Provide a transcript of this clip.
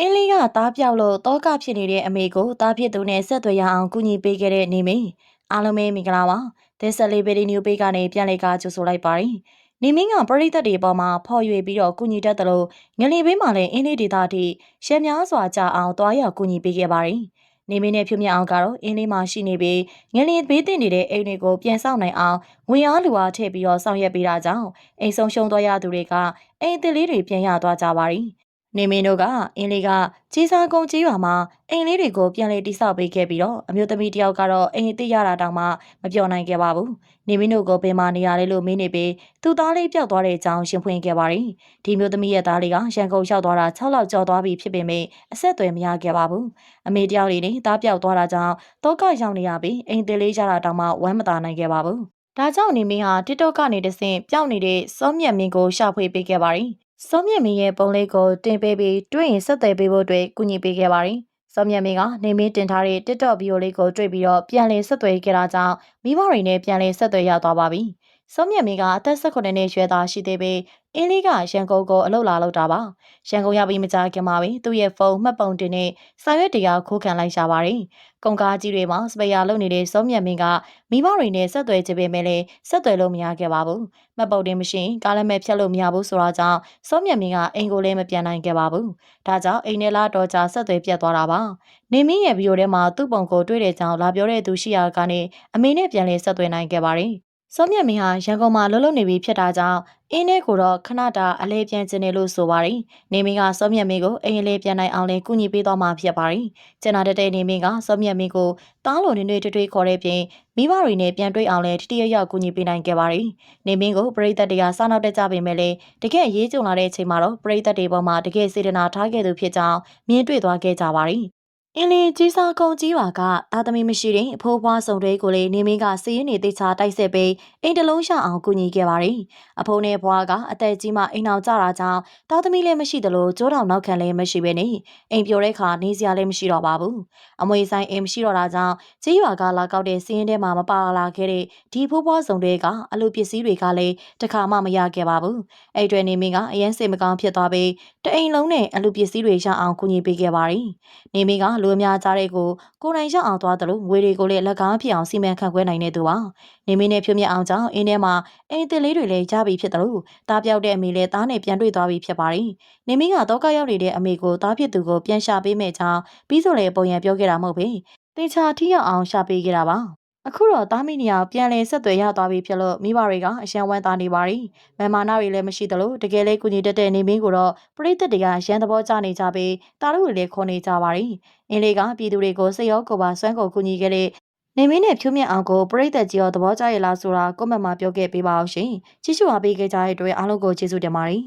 အင်းလေးကသားပြောက်လို့တောကဖြစ်နေတဲ့အမေကိုသားဖြစ်သူနဲ့ဆက်သွယ်ရအောင်ကူညီပေးခဲ့တဲ့နေမင်းအားလုံးပဲမင်္ဂလာပါသစ်ဆက်လေးဗီဒီယိုပေးကနေပြန်လည်ကကြိုဆိုလိုက်ပါတယ်နေမင်းကပရိသတ်တွေအပေါ်မှာဖော်ရွေပြီးတော့ကူညီတတ်တယ်လို့ငလီဘေးမှာလည်းအင်းလေးဒေသအထိရှမ်းများစွာကြအောင်တွားရောက်ကူညီပေးခဲ့ပါတယ်နေမင်းနဲ့ဖြူမြအောင်ကတော့အင်းလေးမှာရှိနေပြီးငလီဘေးတင်နေတဲ့အိမ်တွေကိုပြန်ဆောင်နိုင်အောင်ငွေအားလူအားထည့်ပြီးတော့ဆောင်ရွက်ပေးတာကြောင့်အိမ်ဆုံးရှုံးသွားရသူတွေကအိမ်အစ်လေးတွေပြန်ရသွားကြပါတယ် နေမင်းတို့ကအင်းလေးကကြီးစားကုန်းကြီးရွာမှာအိမ်လေးတွေကိုပြန်လည်တိစောက်ပေးခဲ့ပြီးတော့အမျိုးသမီးတစ်ယောက်ကတော့အိမ်အစ်စ်ရတာတောင်မှမပြောနိုင်ခဲ့ပါဘူး။နေမင်းတို့ကိုပင်မနေရတယ်လို့မင်းနေပြီးသူ့သားလေးပျောက်သွားတဲ့အကြောင်းရှင်းဖွင့်ခဲ့ပါတယ်။ဒီမျိုးသမီးရဲ့သားလေးကရန်ကုန်ရောက်သွားတာ6လောက်ကျော်သွားပြီဖြစ်ပေမဲ့အဆက်အသွယ်မရခဲ့ပါဘူး။အမေတယောက်လေးနဲ့သားပျောက်သွားတာကြောင့်တောကရောက်နေရပြီးအိမ်သေးလေးရတာတောင်မှဝမ်းမသာနိုင်ခဲ့ပါဘူး။ဒါကြောင့်နေမင်းဟာ TikTok ကနေတဆင့်ပျောက်နေတဲ့စောမြတ်မင်းကိုရှာဖွေပေးခဲ့ပါတယ်။ စောမြတ်မင်းရဲ့ပုံလေးကိုတင်ပေးပြီးတွေ့ရင်ဆက်သွယ်ပေးဖို့အတွက်ကူညီပေးခဲ့ပါတယ်။စောမြတ်မင်းကနေမင်းတင်ထားတဲ့ TikTok ဗီဒီယိုလေးကိုတွေ့ပြီးတော့ပြန်လည်ဆက်သွယ်ခဲ့တာကြောင့်မိဘတွေနဲ့ပြန်လည်ဆက်သွယ်ရသွားပါပြီ။ စောမြတ်မင်းကအသက်18နှစ်ရွယ်သားရှိသေးပြီးအင်းလေးကရန်ကုန်ကိုအလုပ်လာလုပ်တာပါ။ရန်ကုန်ရောက်ပြီးမကြာခင်မှာပဲသူ့ရဲ့ဖုန်းမှတ်ပုံတင်နဲ့စာရွက်တရားခိုးခံလိုက်ရပါတယ်။ကုန်ကားကြီးတွေမှာစပယ်ယာလုပ်နေတဲ့စောမြတ်မင်းကမိဘတွေနဲ့ဆက်သွယ်ကြပေမဲ့လည်းဆက်သွယ်လို့မရခဲ့ပါဘူး။မှတ်ပုံတင်မရှိရင်ကားလက်မဲ့ဖြတ်လို့မရဘူးဆိုတာကြောင့်စောမြတ်မင်းကအိမ်ကိုလည်းမပြန်နိုင်ခဲ့ပါဘူး။ဒါကြောင့်အိမ်နဲ့လာတော့ကြာဆက်သွယ်ပြတ်သွားတာပါ။နေမင်းရဲ့ဗီဒီယိုထဲမှာသူ့ပုံကိုတွေ့တဲ့ကြောင့်လာပြောတဲ့သူရှိရာကနေအမေနဲ့ပြန်လည်ဆက်သွယ်နိုင်ခဲ့ပါတယ်။ စောမြတ်မင်းဟာရန်ကုန်မှာလှုပ်လှုပ်နေပြီးဖြစ်တာကြောင့်အင်းနဲ့ကိုတော့ခဏတာအလဲပြန်ကျင်တယ်လို့ဆိုပါတယ်။နေမင်းကစောမြတ်မင်းကိုအိမ်အလဲပြန်နိုင်အောင်လဲကူညီပေးသွားမှာဖြစ်ပါတယ်။ကျန်တာတဲ့တဲ့နေမင်းကစောမြတ်မင်းကိုတားလိုနေနေတွေ့တွေ့ခေါ်တဲ့ပြင်မိဘတွေနဲ့ပြန်တွေ့အောင်လဲတတိယရောက်ကူညီပေးနိုင်ခဲ့ပါတယ်။နေမင်းကိုပရိသတ်တွေကစားနောက်တက်ကြပေမဲ့လည်းတကယ်ရေးကြုံလာတဲ့အချိန်မှာတော့ပရိသတ်တွေပေါ်မှာတကယ်စေတနာထားခဲ့သူဖြစ်ကြောင်းမြင်တွေ့သွားခဲ့ကြပါတယ်။ အင်းလင်းကြီးစားကုန်းကြီးရွာကသားသမီးမရှိတဲ့အဖိုးဖွားစုံတွေကိုလေနေမင်းကစီးရင်နေတိချာတိုက်ဆက်ပြီးအိမ်တလုံးရှအောင်ကူညီခဲ့ပါတယ်။အဖိုးနဲ့ဘွားကအသက်ကြီးမှအိမ်အောင်ကြတာကြောင့်သားသမီးလည်းမရှိသလိုကျိုးတောင်နောက်ခံလည်းမရှိပဲနေအိမ်ပြိုတဲ့ခါနေစရာလည်းမရှိတော့ပါဘူး။အမွေဆိုင်အိမ်မရှိတော့တာကြောင့်ကြီးရွာကလာကောက်တဲ့စီးရင်ထဲမှာမပါလာခဲ့တဲ့ဒီဖိုးဖွားစုံတွေကအလူပစ္စည်းတွေကလည်းတခါမှမရခဲ့ပါဘူး။အဲ့တွေနေမင်းကအရင်စိတ်မကောင်းဖြစ်သွားပြီးတအိမ်လုံးနဲ့အလူပစ္စည်းတွေရအောင်ကူညီပေးခဲ့ပါတယ်။နေမင်းကလူအများကြားတဲ့ကိုကိုနိုင်ရောက်အောင်သွားတယ်လို့ငွေတွေကိုလည်းလက်ကားဖြစ်အောင်စီမံခန့်ခွဲနိုင်တဲ့သူပါနေမင်းနဲ့ဖြိုးမြအောင်ကြောင့်အင်းထဲမှာအိမ်တင်လေးတွေလည်းကြားပြီးဖြစ်တယ်လို့တားပြောက်တဲ့အမေလည်းတားနဲ့ပြန်တွေ့သွားပြီးဖြစ်ပါတယ်နေမင်းကတော့ကရောက်နေတဲ့အမေကိုတားဖြစ်သူကိုပြန်ရှာပေးမဲ့ကြောင်းပြီးဆိုလေပုံရံပြောခဲ့တာမဟုတ်ပဲတင်ချာထိရောက်အောင်ရှာပေးခဲ့တာပါ အခုတော့တားမိနေအောင်ပြန်လဲဆက်သွယ်ရသွားပြီဖြစ်လို့မိဘတွေကအရှမ်းဝမ်းသာနေပါရီမန်မာနာတွေလည်းမရှိသလိုတကယ်လေးကုညီတက်တဲ့နေမင်းကိုတော့ပရိသတ်တွေကရန်သဘောကျနေကြပြီးတားတို့တွေလည်းခေါ်နေကြပါရီအင်းလေးကပြည်သူတွေကိုစိတ်ရောကိုယ်ပါစွမ်းကုန်ကူညီခဲ့တဲ့နေမင်းနဲ့ဖြိုးမြတ်အောင်ကိုပရိသတ်ကြီးရောသဘောကျရလားဆိုတာကွန်မန့်မှာပြောခဲ့ပေးပါအောင်ရှင်ကြည့်ရှုအားပေးခဲ့ကြတဲ့အတွက်အားလုံးကိုကျေးဇူးတင်ပါတယ်